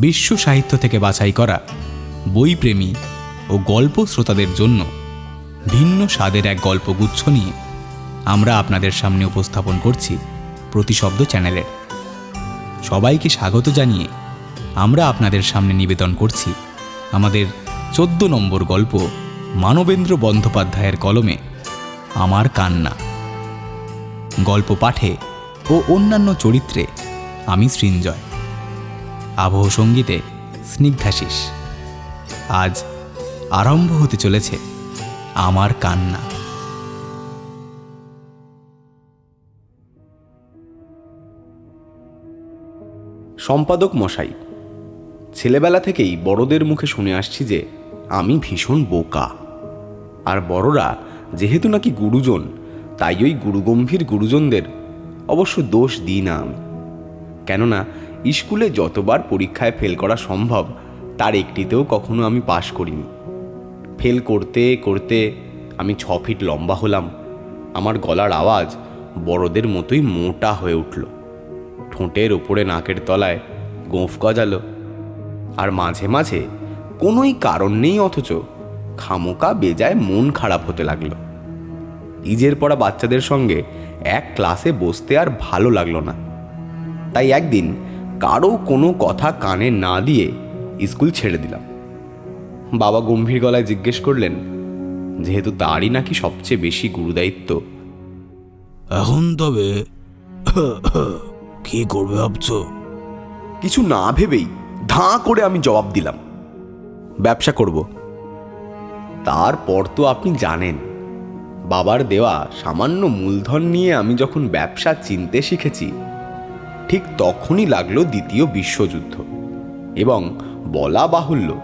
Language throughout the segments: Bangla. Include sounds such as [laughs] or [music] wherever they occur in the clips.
বিশ্ব সাহিত্য থেকে বাছাই করা বইপ্রেমী ও গল্প শ্রোতাদের জন্য ভিন্ন স্বাদের এক গল্পগুচ্ছ নিয়ে আমরা আপনাদের সামনে উপস্থাপন করছি প্রতিশব্দ চ্যানেলের। সবাইকে স্বাগত জানিয়ে আমরা আপনাদের সামনে নিবেদন করছি আমাদের চোদ্দ নম্বর গল্প মানবেন্দ্র বন্দ্যোপাধ্যায়ের কলমে আমার কান্না। গল্প পাঠে ও অন্যান্য চরিত্রে আমি সৃঞ্জয়। আবহ সঙ্গীতে স্নিগ্ধাশিস। আজ আরম্ভ হতে চলেছে আমার কান্না। সম্পাদক মশাই, ছেলেবেলা থেকেই বড়দের মুখে শুনে আসছি যে আমি ভীষণ বোকা। আর বড়রা যেহেতু নাকি গুরুজন, তাই ওই গুরুগম্ভীর গুরুজনদের অবশ্য দোষ দিই না আমি। কেননা স্কুলে যতবার পরীক্ষায় ফেল করা সম্ভব, তার একটিতেও কখনো আমি পাশ করিনি। ফেল করতে করতে আমি ছ ফিট লম্বা হলাম। আমার গলার আওয়াজ বড়দের মতোই মোটা হয়ে উঠল। ঠোঁটের ওপরে নাকের তলায় গোঁফ গজালো। আর মাঝে মাঝে কোনোই কারণ নেই অথচ খামোকা বেজায় মন খারাপ হতে লাগল। ইজের পড়া বাচ্চাদের সঙ্গে এক ক্লাসে বসতে আর ভালো লাগল না। তাই একদিন কারও কোনো কথা কানে না দিয়ে স্কুল ছেড়ে দিলাম। বাবা গম্ভীর গলায় জিজ্ঞেস করলেন যেহেতু তারই নাকি সবচেয়ে বেশি গুরুদায়িত্ব? এখন তবে কি করবে ভাবছ? কিছু না ভেবেই ধাঁ করে আমি জবাব দিলাম ব্যবসা করব। তারপর তো আপনি জানেন বাবার দেওয়া সামান্য মূলধন নিয়ে আমি যখন ব্যবসা চিনতে শিখেছি ঠিক তখনই লাগল দ্বিতীয় বিশ্বযুদ্ধ। এবং বলা বাহুল্য,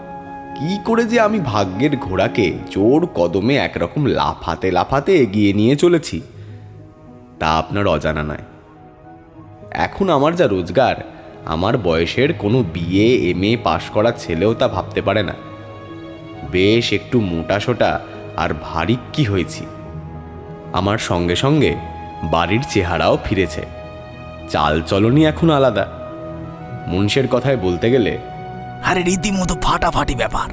কি করে যে আমি ভাগ্যের ঘোড়াকে জোর কদমে একরকম লাফাতে লাফাতে এগিয়ে নিয়ে চলেছি, তা আপনার অজানা নয়। এখন আমার যা রোজগার, আমার বয়সের কোনো বিএ, এম এ পাশ করা ছেলেও তা ভাবতে পারে না। বেশ একটু মোটাসোটা আর ভারী কি হয়েছি। আমার সঙ্গে সঙ্গে বাড়ির চেহারাও ফিরেছে। চাল চলনই এখন আলাদা। মুন্সের কথায় বলতে গেলে আরে রীতিমতো ফাটাফাটি ব্যাপার।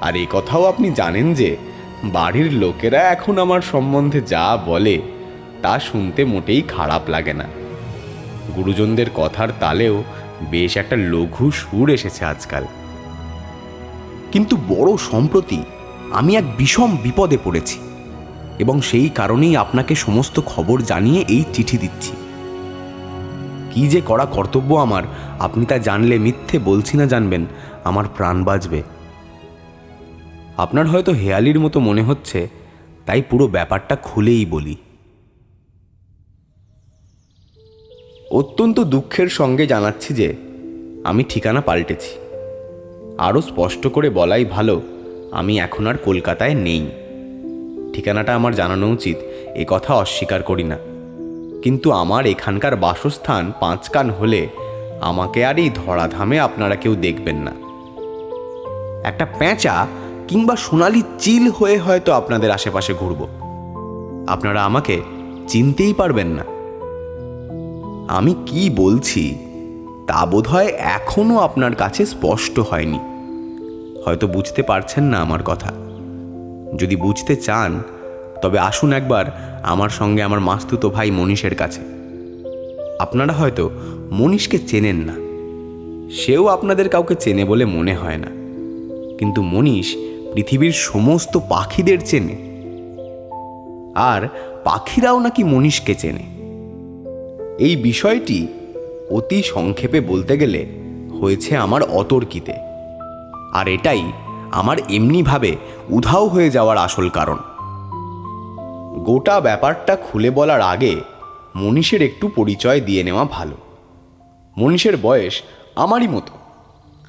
আর এই কথাও আপনি জানেন যে বাড়ির লোকেরা এখন আমার সম্বন্ধে যা বলে তা শুনতে মোটেই খারাপ লাগে না। গুরুজনদের কথার তালেও বেশ একটা লঘু সুর এসেছে আজকাল। কিন্তু বড় সম্প্রতি আমি এক বিষম বিপদে পড়েছি। এবং সেই কারণেই আপনাকে সমস্ত খবর জানিয়ে এই চিঠি দিচ্ছি। কি যে করা কর্তব্য আমার, আপনি তা জানলে মিথ্যে বলছি না জানবেন, আমার প্রাণ বাঁচবে। আপনার হয়তো হেয়ালির মতো মনে হচ্ছে, তাই পুরো ব্যাপারটা খুলেই বলি। অত্যন্ত দুঃখের সঙ্গে জানাচ্ছি যে, আমি ঠিকানা পাল্টেছি। আরও স্পষ্ট করে বলাই ভালো, আমি এখন আর কলকাতায় নেই। ঠিকানাটা আমার জানানো উচিত, এ কথা অস্বীকার করি না। কিন্তু আমার এখানকার বাসস্থান পাঁচকান হলে আমাকে আর এই ধরাধামে আপনারা কেউ দেখবেন না। একটা প্যাঁচা কিংবা সোনালি চিল হয়ে হয়তো আপনাদের আশেপাশে ঘুরব। আপনারা আমাকে চিনতেই পারবেন না। আমি কি বলছি, তা বোধ হয় এখনও আপনার কাছে স্পষ্ট হয়নি। হয়তো বুঝতে পারছেন না আমার কথা। যদি বুঝতে চান, তবে আসুন একবার আমার সঙ্গে আমার মাস্তুতো ভাই মনীষের কাছে। আপনারা হয়তো মনীষকে চেনেন না। সেও আপনাদের কাউকে চেনে বলে মনে হয় না। কিন্তু মনীষ পৃথিবীর সমস্ত পাখিদের চেনে। আর পাখিরাও নাকি মনীষকে চেনে। এই বিষয়টি অতি সংক্ষেপে বলতে গেলে হয়েছে আমার অতর্কিতে। আর এটাই আমার এমনিভাবে উধাও হয়ে যাওয়ার আসল কারণ। গোটা ব্যাপারটা খুলে বলার আগে মনীষের একটু পরিচয় দিয়ে নেওয়া ভালো। মনীষের বয়স আমারই মতো।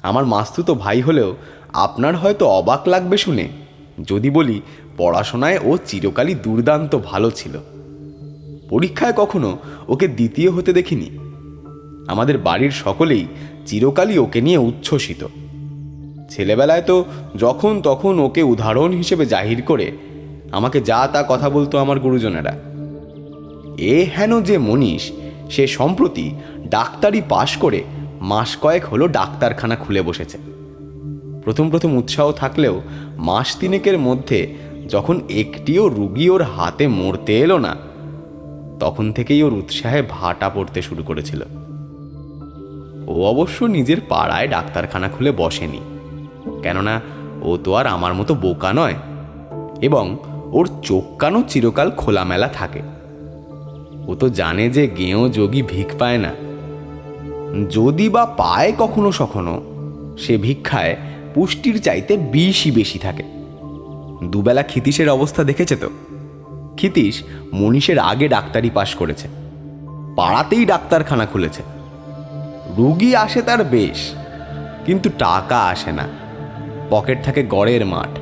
আমার মাস্তুতো ভাই হলেও আপনার হয়তো অবাক লাগবে শুনে, যদি বলি পড়াশোনায় ও চিরকালই দুর্দান্ত ভালো ছিল। পরীক্ষায় কখনো ওকে দ্বিতীয় হতে দেখিনি। আমাদের বাড়ির সকলেই চিরকালই ওকে নিয়ে উচ্ছ্বসিত। ছেলেবেলায় তো যখন তখন ওকে উদাহরণ হিসেবে জাহির করে আমাকে যা তা কথা বলতো আমার গুরুজনেরা। এ হেন যে মনীষ, সে সম্প্রতি ডাক্তারি পাশ করে মাস কয়েক হলো ডাক্তারখানা খুলে বসেছে। প্রথম প্রথম উৎসাহ থাকলেও মাস তিনেকের মধ্যে যখন একটিও রুগী ওর হাতে মরতে এলো না, তখন থেকেই ওর উৎসাহে ভাটা পড়তে শুরু করেছিল। ও অবশ্য নিজের পাড়ায় ডাক্তারখানা খুলে বসেনি। কেননা ও তো আর আমার মতো বোকা নয়। এবং ওর চোখ কানও চিরকাল খোলামেলা থাকে। ও তো জানে যে গেঁয়ো যোগী ভিক পায় না। যদি বা পায় কখনো সখনো, সে ভিক্ষায় পুষ্টির চাইতে বিষই বেশি থাকে। দুবেলা ক্ষিতীশের অবস্থা দেখেছে তো? ক্ষিতীশ মনীষের আগে ডাক্তারি পাশ করেছে। পাড়াতেই ডাক্তারখানা খুলেছে। রুগী আসে তার বেশ, কিন্তু টাকা আসে না। পকেট থাকে গড়ের মাঠ।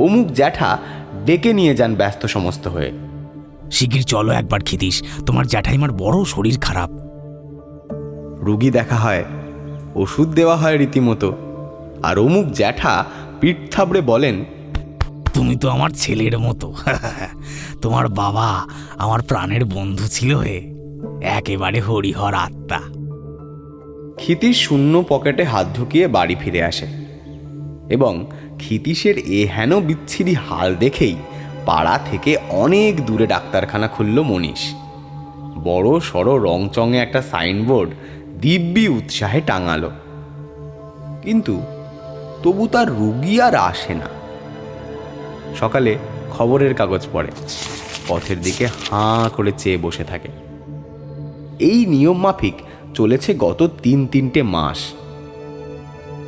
অমুক জ্যাঠা ডেকে নিয়ে যান ব্যস্ত সমস্ত হয়ে। শিগগির চলো একবার খিতিস তোমার জ্যাঠাইমার বড় শরীর খারাপ। রুগী দেখা হয় ওষুধ দেওয়া হয় রীতিমতো। আর অমুক জ্যাঠা পিঠ থাবড়ে বলেন তুমি তো আমার ছেলের মতো। [laughs] তোমার বাবা আমার প্রাণের বন্ধু ছিল হে একেবারে হরিহর আত্মা। ক্ষিতিশ শূন্য পকেটে হাত ঢুকিয়ে বাড়ি ফিরে আসে। এবং ক্ষিতীশের এ হেন বিচ্ছিরি হাল দেখেই পাড়া থেকে অনেক দূরে ডাক্তারখানা খুলল মনীষ। বড় সড়ো রংচঙে একটা সাইনবোর্ড দিব্যি উৎসাহে টাঙালো। কিন্তু তবু তার রুগী আর আসে না। সকালে খবরের কাগজ পড়ে, পথের দিকে হাঁ করে চেয়ে বসে থাকে। এই নিয়ম মাফিক চলেছে গত তিন তিনটে মাস।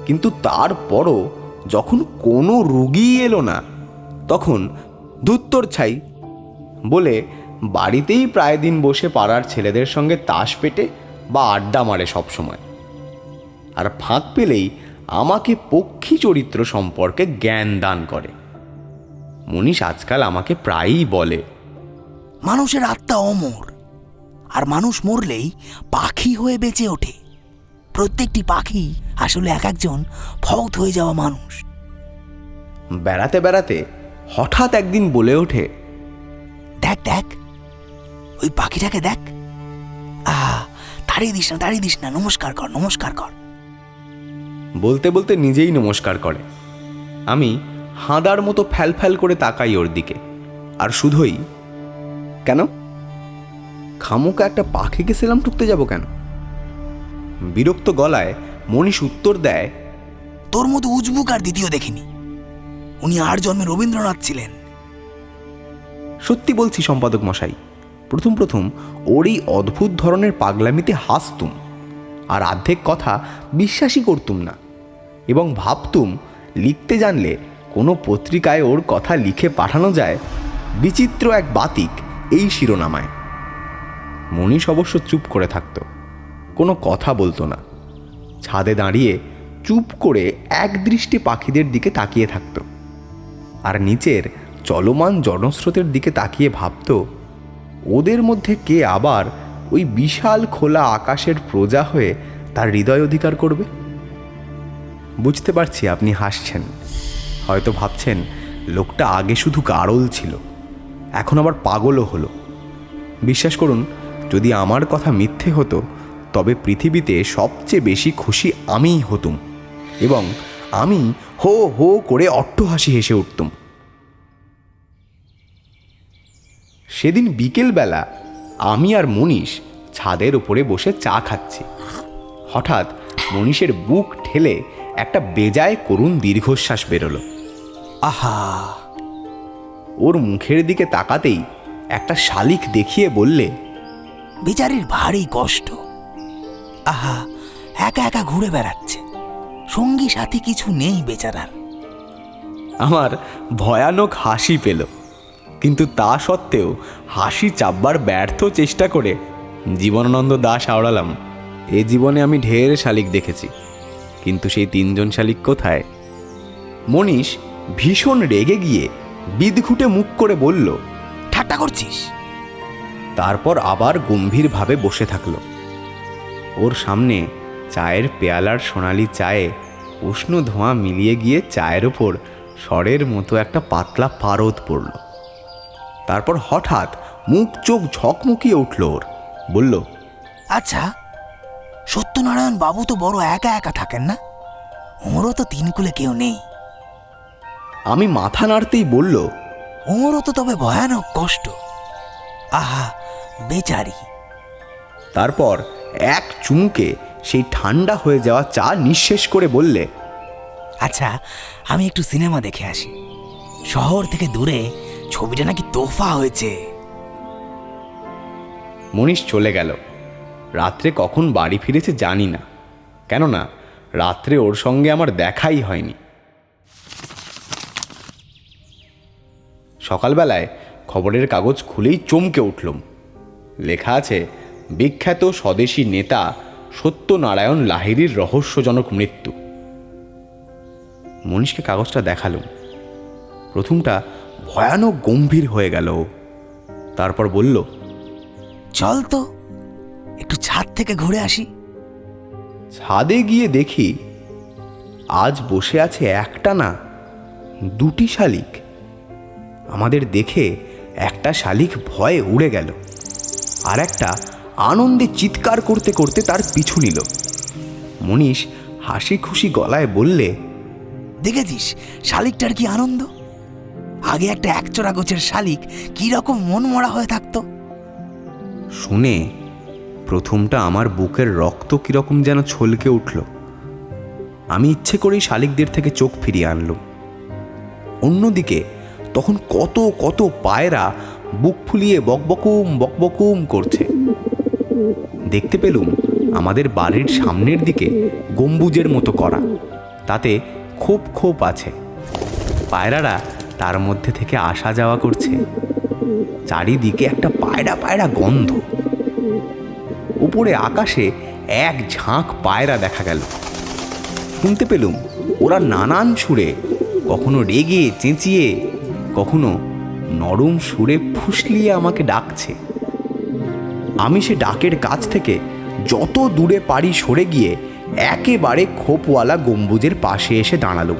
কিন্তু তারপরও যখন কোনো রুগী এলো না, তখন ধুত্তর ছাই বলে বাড়িতেই প্রায় দিন বসে পাড়ার ছেলেদের সঙ্গে তাস পেটে বা আড্ডা মারে সবসময় আর ফাঁক পেলেই আমাকে পক্ষী চরিত্র সম্পর্কে জ্ঞান দান করে। মনীষ আজকাল আমাকে প্রায়ই বলে, মানুষের আত্মা অমর, আর মানুষ মরলেই পাখি হয়ে বেঁচে ওঠে। প্রত্যেকটি পাখি আসলে এক একজন ফৌত হয়ে যাওয়া মানুষ। বেড়াতে বেড়াতে হঠাৎ একদিন বলে ওঠে দেখ দেখ ওই পাখিটাকে দেখ। আহ তাড়িয়ে দিস না তাড়িয়ে দিস না নমস্কার কর নমস্কার কর। বলতে বলতে নিজেই নমস্কার করে। আমি হাঁদার মতো ফ্যাল ফ্যাল করে তাকাই ওর দিকে আর শুধুই কেন? খামোকা একটা পাখিকে সেলাম টুকতে যাব কেন? বিরক্ত গলায় মনীষ উত্তর দেয় তোর মতো উজবুক আর দ্বিতীয় দেখিনি। উনি আর জন্মে রবীন্দ্রনাথ ছিলেন। সত্যি বলছি সম্পাদক মশাই প্রথম প্রথম ওর এই অদ্ভুত ধরনের পাগলামিতে হাসতুম আর অর্ধেক কথা বিশ্বাসই করতুম না এবং ভাবতুম লিখতে জানলে কোনো পত্রিকায় ওর কথা লিখে পাঠানো যায় বিচিত্র এক বাতিক এই শিরোনামায়। মনীষ অবশ্য চুপ করে থাকতো। কোনো কথা বলতো না। ছাদে দাঁড়িয়ে চুপ করে একদৃষ্টি পাখিদের দিকে তাকিয়ে থাকতো। আর নিচের চলমান জনস্রোতের দিকে তাকিয়ে ভাবত, ওদের মধ্যে কে আবার ওই বিশাল খোলা আকাশের প্রজা হয়ে তার হৃদয় অধিকার করবে? বুঝতে পারছি আপনি হাসছেন। হয়তো ভাবছেন, লোকটা আগে শুধু গাড়ল ছিল, এখন আবার পাগলও হলো। বিশ্বাস করুন, যদি আমার কথা মিথ্যে হতো তবে পৃথিবীতে সবচেয়ে বেশি খুশি আমিই হতুম এবং আমি হো হো করে অট্টহাসি হেসে উঠতুম। সেদিন বিকেলবেলা আমি আর মনীষ ছাদের উপরে বসে চা খাচ্ছি। হঠাৎ মনীষের বুক ঠেলে একটা বেজায় করুণ দীর্ঘশ্বাস বেরোলো। আহা! ওর মুখের দিকে তাকাতেই একটা শালিক দেখিয়ে বললে, বেচারির ভারী কষ্ট। আহা একা একা ঘুরে বেড়াচ্ছে। সঙ্গী সাথী কিছু নেই বেচারার। আমার ভয়ানক হাসি পেল। কিন্তু তা সত্ত্বেও হাসি চাপবার ব্যর্থ চেষ্টা করে জীবনানন্দ দাস আওড়ালাম এ জীবনে আমি ঢের শালিক দেখেছি। কিন্তু সেই তিনজন শালিক কোথায়? মনীষ ভীষণ রেগে গিয়ে বিদঘুটে মুখ করে বলল ঠাট্টা করছিস? তারপর আবার গম্ভীরভাবে বসে থাকল। ওর সামনে চায়ের পেয়ালার সোনালি চায়ে উষ্ণ ধোঁয়া মিলিয়ে গিয়ে চায়ের ওপর স্বরের মতো একটা পাতলা পারদ পড়ল। তারপর হঠাৎ মুখ চোখ ঝকমকিয়ে উঠল ওর বলল আচ্ছা সত্যনারায়ণ বাবু তো বড় একা একা থাকেন না? ওরও তো তিন কুলে কেউ নেই। আমি মাথা নাড়তেই বলল ওরও তো তবে ভয়ানক কষ্ট। আহা বেচারি। তারপর এক চুমুকে সেই ঠান্ডা হয়ে যাওয়া চা নিঃশেষ করে বললে আচ্ছা আমি একটু সিনেমা দেখে আসি। শহর থেকে দূরে ছবিটা নাকি তোফা হয়েছে। মনীষ চলে গেল। রাত্রে কখন বাড়ি ফিরেছে জানি না। কেননা রাত্রে ওর সঙ্গে আমার দেখাই হয়নি। সকালবেলায় খবরের কাগজ খুলেই চমকে উঠলুম। লেখা আছে বিখ্যাত স্বদেশী নেতা সত্যনারায়ণ লাহিড়ির রহস্যজনক মৃত্যু। মনীষকে কাগজটা দেখালুম। প্রথমটা ভয়ানক গম্ভীর হয়ে গেল। তারপর বলল চল তো একটু ছাদ থেকে ঘুরে আসি। ছাদে গিয়ে দেখি আজ বসে আছে একটা না দুটি শালিক। আমাদের দেখে একটা শালিক ভয়ে উড়ে গেল। আর একটা আনন্দে চিৎকার করতে করতে তার পিছু নিল। মনীষ হাসি খুশি গলায় বললে দেখেছিস শালিকটার কি আনন্দ? আগে একটা একচোরা গোছের শালিক কি রকম মন মরা হয়ে থাকতো? শুনে প্রথমটা আমার বুকের রক্ত কীরকম যেন ছলকে উঠল। আমি ইচ্ছে করেই শালিকদের থেকে চোখ ফিরিয়ে আনলুম। অন্যদিকে তখন কত কত পায়রা বুক ফুলিয়ে বকবকুম বকবকুম করছে। দেখতে পেলুম আমাদের বাড়ির সামনের দিকে গম্বুজের মতো করা। তাতে খোপ খোপ আছে। পায়রারা তার মধ্যে থেকে আসা যাওয়া করছে। চারিদিকে একটা পায়রা পায়রা গন্ধ। উপরে আকাশে এক ঝাঁক পায়রা দেখা গেল। শুনতে পেলুম ওরা নানান সুরে, কখনো রেগে চেঁচিয়ে, কখনো নরম সুরে ফুসলিয়ে আমাকে ডাকছে। আমি সে ডাকের কাছ থেকে যত দূরে পারি সরে গিয়ে একেবারে খোপওয়ালা গম্বুজের পাশে এসে দাঁড়ালুম।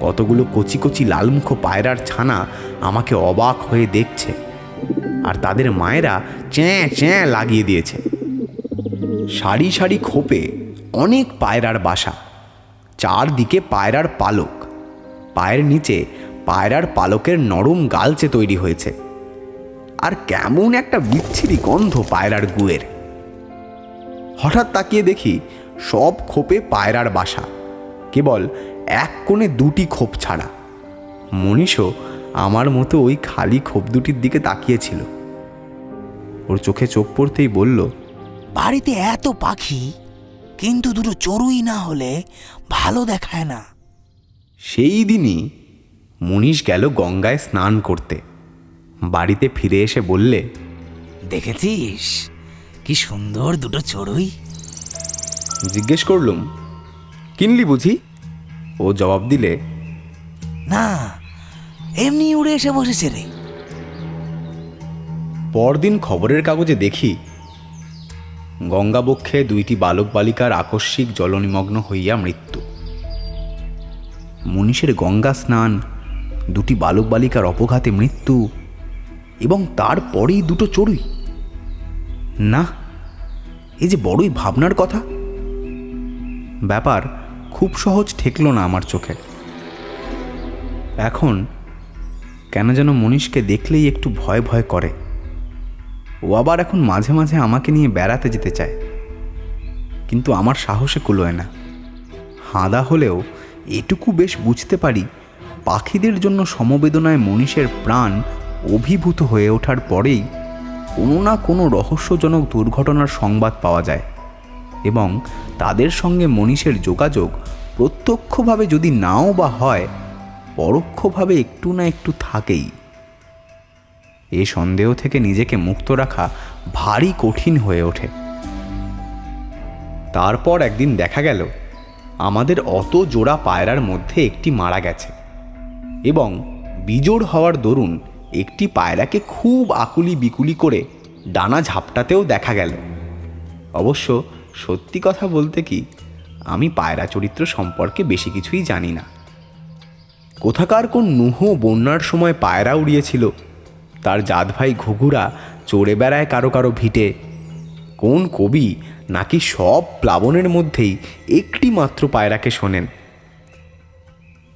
কতগুলো কচি কচি লালমুখ পায়রার ছানা আমাকে অবাক হয়ে দেখছে আর তাদের মায়েরা চ্যাঁ চ্যাঁ লাগিয়ে দিয়েছে। সারি সারি খোপে অনেক পায়রার বাসা, চারদিকে পায়রার পালক। পায়ের নিচে পায়রার পালকের নরম গালচে তৈরি হয়েছে। আর কেমন একটা বিচ্ছিরি গন্ধ পায়রার গুয়ের। হঠাৎ তাকিয়ে দেখি সব খোপে পায়রার বাসা কেবল এক কোণে দুটি খোপ ছাড়া। মনীষও আমার মতো ওই খালি খোপ দুটির দিকে তাকিয়েছিল। ওর চোখে চোখ পড়তেই বলল বাড়িতে এত পাখি কিন্তু দুটো চড়ুই না হলে ভালো দেখায় না। সেই দিনই মনীষ গেল গঙ্গায় স্নান করতে। বাড়িতে ফিরে এসে বললে দেখেছিস? কি সুন্দর দুটো চড়ুই। জিজ্ঞেস করলুম কিনলি বুঝি? ও জবাব দিলে না এমনি উড়ে এসে বসেছে রে। পরদিন খবরের কাগজে দেখি গঙ্গাবক্ষে দুইটি বালক বালিকার আকস্মিক জলনিমগ্ন হইয়া মৃত্যু। মনীষের গঙ্গা স্নান দুটি বালক বালিকার অপঘাতে মৃত্যু এবং তারপরেই দুটো চড়ুই। না এই যে বড়ই ভাবনার কথা। ব্যাপার খুব সহজ ঠেকলো না আমার চোখে। এখন কেন যেন মনীষকে দেখলেই একটু ভয় ভয় করে। ও আবার এখন মাঝে মাঝে আমাকে নিয়ে বেড়াতে যেতে চায়। কিন্তু আমার সাহসে কুলোয় না। হাঁদা হলেও এটুকু বেশ বুঝতে পারি পাখিদের জন্য সমবেদনায় মনীষের প্রাণ অভিভূত হয়ে ওঠার পরেই কোনো না কোনো রহস্যজনক দুর্ঘটনার সংবাদ পাওয়া যায় এবং তাদের সঙ্গে মনীষের যোগাযোগ প্রত্যক্ষভাবে যদি নাও বা হয়, পরোক্ষভাবে একটু না একটু থাকেই। এ সন্দেহ থেকে নিজেকে মুক্ত রাখা ভারী কঠিন হয়ে ওঠে। তারপর একদিন দেখা গেল, আমাদের অত জোড়া পায়রার মধ্যে একটি মারা গেছে এবং বিজোড় হওয়ার দরুন একটি পায়রাকে খুব আকুলি বিকুলি করে ডানা ঝাপটাতেও দেখা গেল। অবশ্য সত্যি কথা বলতে কি, আমি পায়রা চরিত্র সম্পর্কে বেশি কিছুই জানি না। কোথাকার কোন নুহ বন্যার সময় পায়রা উড়িয়েছিল, তার জাত ভাই ঘুঘুরা চড়ে বেড়ায় কারও কারও ভিটে, কোন কবি নাকি সব প্লাবনের মধ্যেই একটি মাত্র পায়রাকে শোনেন।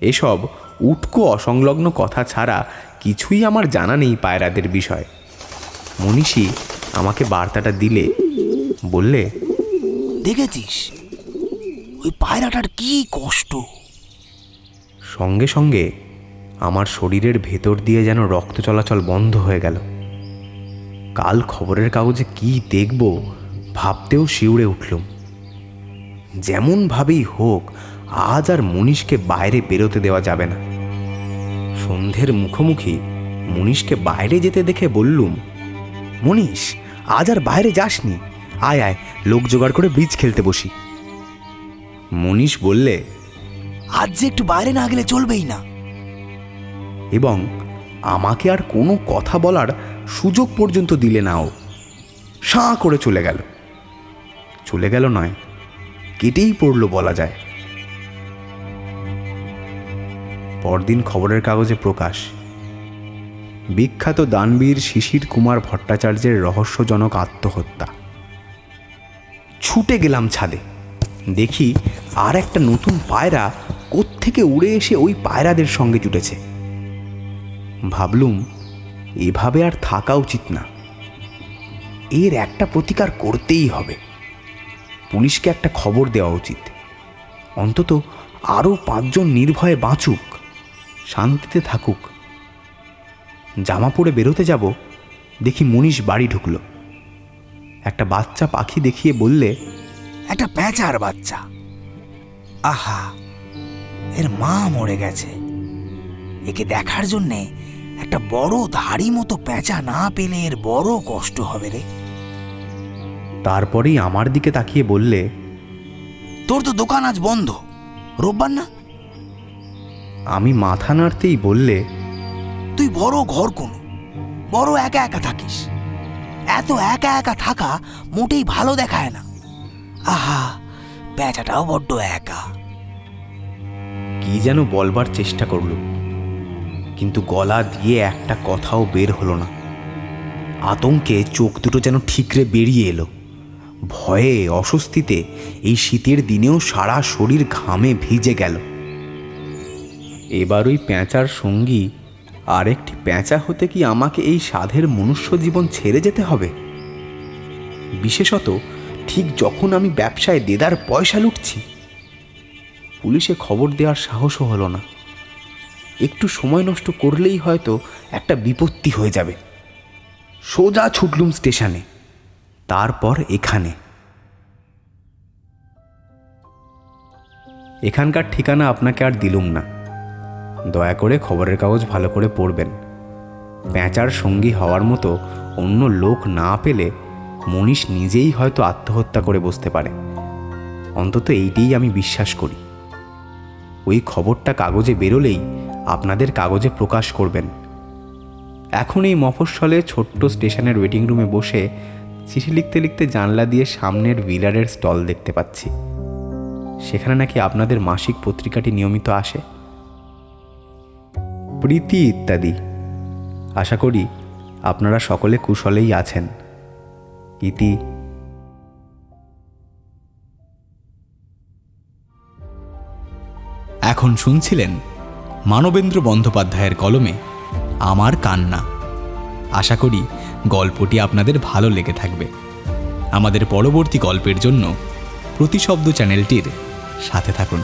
এসব উটকো অসংলগ্ন কথা ছাড়া কিছুই আমার জানা নেই পায়রাদের বিষয়। মনীষী আমাকে বার্তাটা দিলে বললে দেখেছিস? ওই পায়রাটার কি কষ্ট? সঙ্গে সঙ্গে আমার শরীরের ভেতর দিয়ে যেন রক্ত চলাচল বন্ধ হয়ে গেল। কাল খবরের কাগজে কি দেখব ভাবতেও শিউরে উঠলুম। যেমনভাবেই হোক আজ আর মনীষকে বাইরে বেরোতে দেওয়া যাবে না। সন্ধ্যের মুখোমুখি মনীষকে বাইরে যেতে দেখে বললুম, মনীষ, আজ আর বাইরে যাসনি। আয় আয়, লোক জোগাড় করে ব্রিজ খেলতে বসি। মনীষ বললে, আজ যে একটু বাইরে না গেলে চলবেই না। এবং আমাকে আর কোনো কথা বলার সুযোগ পর্যন্ত দিলে না ও। সাঁ করে চলে গেল। চলে গেল নয়, কেটেই পড়ল বলা যায়। পরদিন খবরের কাগজে প্রকাশ। বিখ্যাত দানবীর শিশির কুমার ভট্টাচার্যের রহস্যজনক আত্মহত্যা। ছুটে গেলাম ছাদে। দেখি আর একটা নতুন পায়রা কোত্থেকে উড়ে এসে ওই পায়রাদের সঙ্গে জুটেছে। ভাবলুম, এভাবে আর থাকা উচিত না। এর একটা প্রতিকার করতেই হবে। পুলিশকে একটা খবর দেওয়া উচিত। অন্তত আরও পাঁচজন নির্ভয়ে বাঁচুক। শান্তিতে থাকুক। জামা পরে বেরোতে যাব, দেখি মনীষ বাড়ি ঢুকলো। একটা বাচ্চা পাখি দেখিয়ে বললে, একটা প্যাঁচার বাচ্চা। আহা, এর মা মরে গেছে। একে দেখার জন্যে একটা বড় ধাড়ি মতো প্যাঁচা না পেলে এর বড় কষ্ট হবে রে। তারপরেই আমার দিকে তাকিয়ে বললে, তোর তো দোকান আজ বন্ধ। রোববার না? আমি মাথা নাড়তেই বললে তুই বড় ঘর কোন? বড় একা একা থাকিস। এত একা একা থাকা মোটেই ভালো দেখায় না। আহা প্যাঁচাটাও বড্ড একা। কি যেন বলবার চেষ্টা করল কিন্তু গলা দিয়ে একটা কথাও বের হলো না। আতঙ্কে চোখ দুটো যেন ঠিকরে বেরিয়ে এলো। ভয়ে অস্বস্তিতে এই শীতের দিনেও সারা শরীর ঘামে ভিজে গেল। এবার ওই প্যাঁচার সঙ্গী, আরেকটি প্যাঁচা হতে কি আমাকে এই সাধের মনুষ্য জীবন ছেড়ে যেতে হবে? বিশেষত ঠিক যখন আমি ব্যবসায় দেদার পয়সা লুটছি। পুলিশে খবর দেওয়ার সাহসও হলো না। একটু সময় নষ্ট করলেই হয়তো একটা বিপত্তি হয়ে যাবে। সোজা ছুটলুম স্টেশনে, তারপর এখানে। এখানকার ঠিকানা আপনাকে আর দিলুম না। দয়া করে খবরের কাগজ ভালো করে পড়বেন। প্যাঁচার সঙ্গী হওয়ার মতো অন্য লোক না পেলে মনীষ নিজেই হয়তো আত্মহত্যা করে বসতে পারে। অন্তত এইটিই আমি বিশ্বাস করি। ওই খবরটা কাগজে বেরোলেই আপনাদের কাগজে প্রকাশ করবেন। এখন এই মফস্বলে ছোট্ট স্টেশনের ওয়েটিং রুমে বসে চিঠি লিখতে লিখতে জানলা দিয়ে সামনের বিলারের স্টল দেখতে পাচ্ছি। সেখানে নাকি আপনাদের মাসিক পত্রিকাটি নিয়মিত আসে। প্রীতি ইত্যাদি। আশা করি আপনারা সকলে কুশলেই আছেন। ইতি এখন শুনছিলেন মানবেন্দ্র বন্দ্যোপাধ্যায়ের কলমে আমার কান্না। আশা করি গল্পটি আপনাদের ভালো লেগে থাকবে। আমাদের পরবর্তী গল্পের জন্য প্রতিশব্দ চ্যানেলটির সাথে থাকুন।